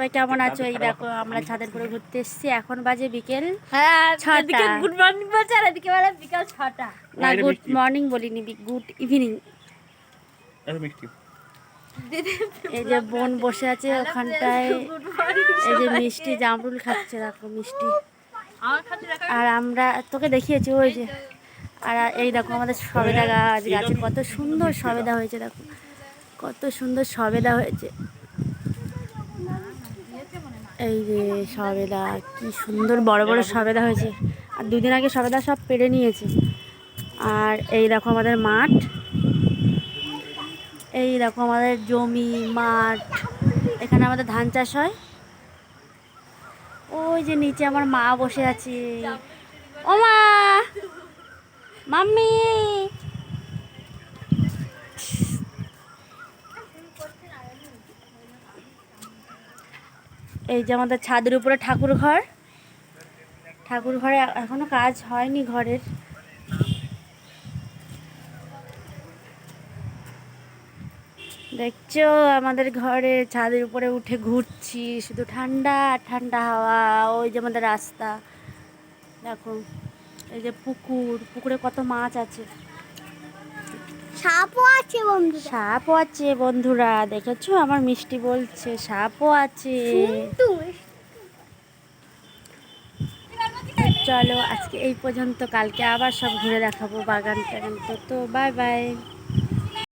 সবাই কেমন আছো? এই দেখো আমরা ছাদের উপরে ঘুরতে এসেছি। এখন বাজে বিকেল হ্যাঁ ছটা। গুড মর্নিং বলছে আর এদিকে বলে বিকাল ছটা। না গুড মিষ্টি। মর্নিং বলিনি গুড ইভিনিং। এই যে বোন বসে আছে ওখানটায়। এই যে মিষ্টি জামরুল খাচ্ছে দেখো মিষ্টি। আমার খাতে রাখা আর আমরা তোকে দেখিয়েছি ওই যে। আর এই দেখো আমাদের সবেদা গাছ গাছে কত সুন্দর সবেদা হয়েছে দেখো। কত সুন্দর সবেদা হয়েছে। এই যে সবেদা, কি সুন্দর বড় বড় সবেদা হয়েছে। আর দুদিন আগে সবেদা সব পেরে নিয়েছে। আর এই দেখো আমাদের মাঠ। এই দেখো আমাদের জমি, মাঠ। এখানে আমাদের ধান চাষ হয়। ওই যে নিচে আমার মা বসে আছে। ও মা মাম্মি! এই যে আমাদের ছাদের উপরে ঠাকুর ঘর। ঠাকুর ঘরে এখনও কাজ হয়নি ঘরের। দেখছ, আমাদের ঘরে ছাদের উপরে উঠে ঘুরছি, শুধু ঠান্ডা ঠান্ডা হাওয়া, ওই যে আমাদের রাস্তা। দেখো, এই যে পুকুর, পুকুরে কত মাছ আছে। সাপও আছে বন্ধু সাপও আছে বন্ধুরা। দেখেছ? আমার মিষ্টি বলছে সাপও আছে। চলো আজকে এই পর্যন্ত। কালকে আবার সব ঘুরে দেখাবো বাগান টাগান তো তো বাই বাই